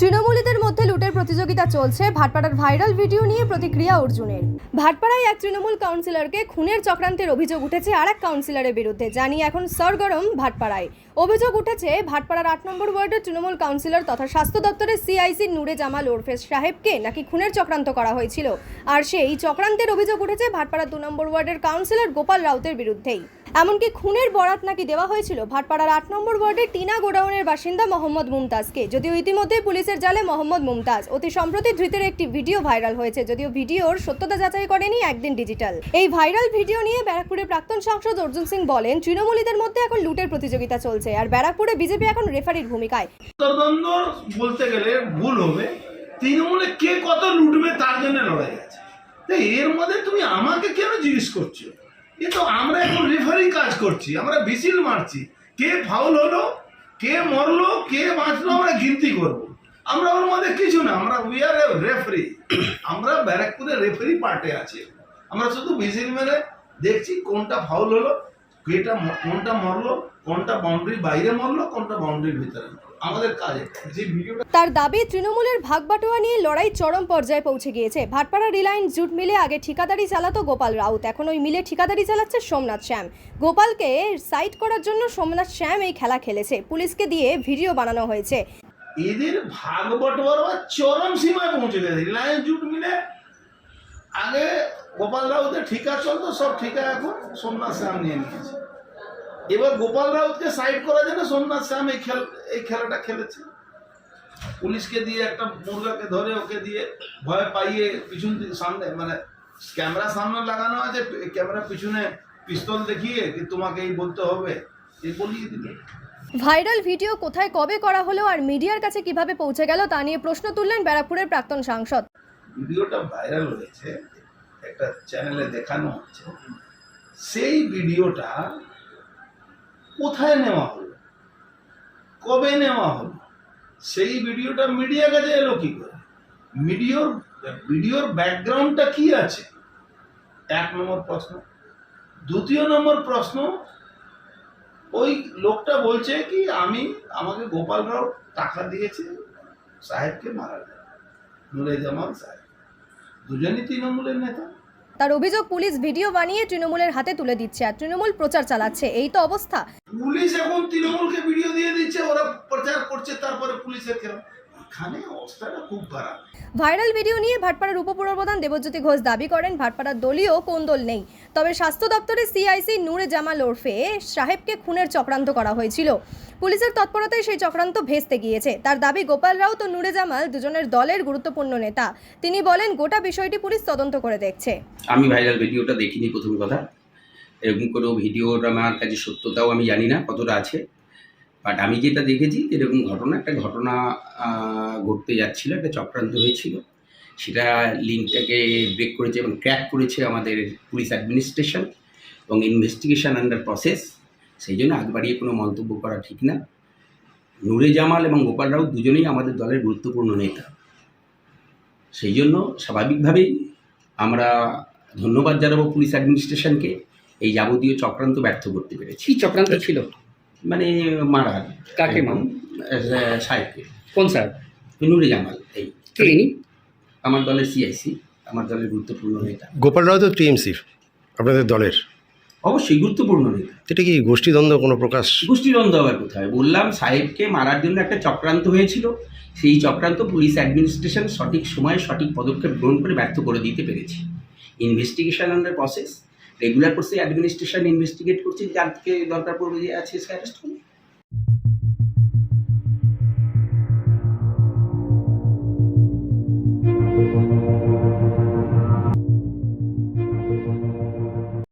তৃণমূলীদের মধ্যে লুটের প্রতিযোগিতা চলছে। ভাটপাড়ার ভাইরাল ভিডিও নিয়ে প্রতিক্রিয়া অর্জুনের। ভাটপাড়ায় এক তৃণমূল কাউন্সিলরকে খুনের চক্রান্তের অভিযোগ উঠেছে আর এক কাউন্সিলরের বিরুদ্ধে, জানি এখন সরগরম ভাটপাড়ায়। অভিযোগ উঠেছে, ভাটপাড়ার আট নম্বর ওয়ার্ডের তৃণমূল কাউন্সিলর তথা স্বাস্থ্য দপ্তরের সিআইসি নুরে জামাল ওরফেজ সাহেবকে নাকি খুনের চক্রান্ত করা হয়েছিল। আর সেই চক্রান্তের অভিযোগ উঠেছে ভাটপাড়া দু নম্বর ওয়ার্ডের কাউন্সিলর গোপাল রাউতের বিরুদ্ধেই। এমনকি খুনের বরাত নাকি দেওয়া হয়েছিল। ভাটপাড়ার আট নম্বর ওয়ার্ডের টিনা গোডাউনের বাসিন্দা মোহাম্মদ মুমতাজকে যদিও ইতিমধ্যে পুলিশের জালে মোহাম্মদ মুমতাজ। অতি সম্প্রতি ধৃতের একটি ভিডিও ভাইরাল হয়েছে, যদিও ভিডিওর সত্যতা যাচাই করেনি একদিন ডিজিটাল। এই ভাইরাল ভিডিও নিয়ে ব্যারাকপুরের প্রাক্তন সাংসদ অর্জুন সিং বলেন, তৃণমূলীদের মধ্যে এখন লুটের প্রতিযোগিতা চলছে আর ব্যারাকপুরে বিজেপি এখন রেফারির ভূমিকায়। বলতে গেলে ভুল হবে। তৃণমূলে কে কত লুটবে তার জন্য লড়াই আছে। এর মধ্যে তুমি আমাকে কেন জিজ্ঞেস করছ? এ তো আমরা এখন রেফারি কাজ করছি, আমরা বিসিল মারছি। কে ফাউল হলো, কে মরলো, কে বাঁচলো, আমরা গিনতি করব। আমরা ওর মধ্যে কিছু না, আমরা উই আর রেফারি আমরা ব্যারাকপুরে রেফারি পার্টে আছি। আমরা শুধু বিসিল মেরে দেখছি কোনটা ফাউল হলো কেটা কোনটা মরলো কোনটা বাউন্ডারি বাইরে মরলো কোনটা বাউন্ডারির ভিতরে আমাদের কাজ। যে ভিডিওটা তার দাবি তৃণমূলের ভাগবাটোয়া নিয়ে লড়াই চরম পর্যায়ে পৌঁছে গিয়েছে। ভাটপাড়া রিলায়েন্স জুট মিলে আগে ঠিকাদারি চালাতো গোপাল রাউত এখন ওই মিলে ঠিকাদারি চালাচ্ছে সোমনাথ শ্যাম। গোপালকে সাইড করার জন্য সোমনাথ শ্যাম এই খেলা খেলেছে। পুলিশকে দিয়ে ভিডিও বানানো হয়েছে। এদের ভাগ বটোয়ারা চরম সীমায় পৌঁছে গেছে। রিলায়েন্স জুট মিলে আগে গোপাল রাউতের ঠিকা চলতো সব ঠিকা এখন? সোমনাথ শ্যাম নিয়ে নিয়েছে। এবার গোপাল রাউতকে সাইড করার জন্য সোমনাথ শ্যাম এই খেল এই খেলাটা খেলেছে। পুলিশকে দিয়ে একটা মুরগাকে ধরে ওকে দিয়ে ভয় পাইয়ে পিছন সামনে মানে ক্যামেরা সামনে লাগানো আছে ক্যামেরা পিছনে পিস্তল দেখিয়ে কি তোমাকে এই বলতে হবে এই বলিয়ে দিলে ভাইরাল ভিডিও কোথায় কবে করা হলো আর মিডিয়ার কাছে কীভাবে পৌঁছে গেল তা নিয়ে প্রশ্ন তুললেন ব্যারাকপুরের প্রাক্তন সাংসদ। ভিডিওটা ভাইরাল হয়েছে। একটা চ্যানেলে দেখানো হচ্ছে, সেই ভিডিওটা কোথায় নেওয়া হলো? কবে নেওয়া হলো? সেই ভিডিওটা মিডিয়া কাছে এলো কি করে? ভিডিওর ভিডিওর ব্যাকগ্রাউন্ডটা কি আছে? এক নম্বর প্রশ্ন। দ্বিতীয় নম্বর প্রশ্ন, ওই লোকটা বলছে কি, আমি, আমাকে গোপাল রাও টাকা দিয়েছে সাহেবকে মারা যায় নুরে জামাল সাহেব। দুজনই তৃণমূলের নেতা। তার অভিযোগ পুলিশ ভিডিও বানিয়ে তৃণমূলের হাতে তুলে দিচ্ছে আর তৃণমূল প্রচার চালাচ্ছে। এই তো অবস্থা। পুলিশ এখন তৃণমূলকে ভিডিও দিয়ে দিচ্ছে, ওরা প্রচার করছে, তারপরে পুলিশের কেন ভাইরাল ভিডিও নিয়ে ভাটপাড়ার উপপ্রধান দেবজ্যোতি ঘোষ দাবি করেন ভাটপাড়ার দলীয় কোন্দল নেই। তবে স্বাস্থ্য দপ্তরে সিআইসি নূরে জামাল ওরফে সাহেবকে খুনের চক্রান্ত করা হয়েছিল। পুলিশের তৎপরতায় সেই চক্রান্ত ভেস্তে গিয়েছে। তার দাবি গোপাল রাউত ও নূরে জামাল দুজনের দলের গুরুত্বপূর্ণ নেতা। তিনি বলেন গোটা বিষয়টি পুলিশ তদন্ত করে দেখছে। আমি ভাইরাল ভিডিওটা দেখিনি প্রথম কথা। এরকম কোনো ভিডিওর আমার কাছে সত্যতাও আমি জানি না কতটা আছে। বাট আমি যেটা দেখেছি এরকম ঘটনা, একটা ঘটনা ঘটতে যাচ্ছিল, একটা চক্রান্ত হয়েছিল। সেটা লিঙ্কটাকে ব্রেক করেছে এবং ক্র্যাক করেছে আমাদের পুলিশ অ্যাডমিনিস্ট্রেশন এবং ইনভেস্টিগেশন আন্ডার প্রসেস সেই জন্য আগ বাড়িয়ে কোনো মন্তব্য করা ঠিক না। নুরে জামাল এবং গোপাল রাউত দুজনেই আমাদের দলের গুরুত্বপূর্ণ নেতা। সেই জন্য স্বাভাবিকভাবেই আমরা ধন্যবাদ জানাব পুলিশ অ্যাডমিনিস্ট্রেশনকে এই যাবতীয় চক্রান্ত ব্যর্থ করতে পেরেছি। চক্রান্ত ছিল? মানে মারার কাকে আহ, সাহেবকে। কোন স্যার? নুরে জামাল এই। কে আমার দলের সিআইসি আমার দলের গুরুত্বপূর্ণ নেতা। গোপাল রাও তো টিএমসি আপনাদের দলের। অবশ্যই গুরুত্বপূর্ণ নেতা। এটা কি গোষ্ঠীদ্বন্দ্ব কোনো প্রকাশ? গোষ্ঠীদ্বন্দ্ব আবার কোথায়? বললাম সাহেবকে মারার জন্য একটা চক্রান্ত হয়েছিল। সেই চক্রান্ত পুলিশ অ্যাডমিনিস্ট্রেশন সঠিক সময়ে সঠিক পদক্ষেপ গ্রহণ করে ব্যর্থ করে দিতে পেরেছে। Investigation under process. রেগুলার করছে অ্যাডমিনিস্ট্রেশন ইনভেস্টিগেট করছে যার থেকে দরকার পড়বে যে আছে সে করবে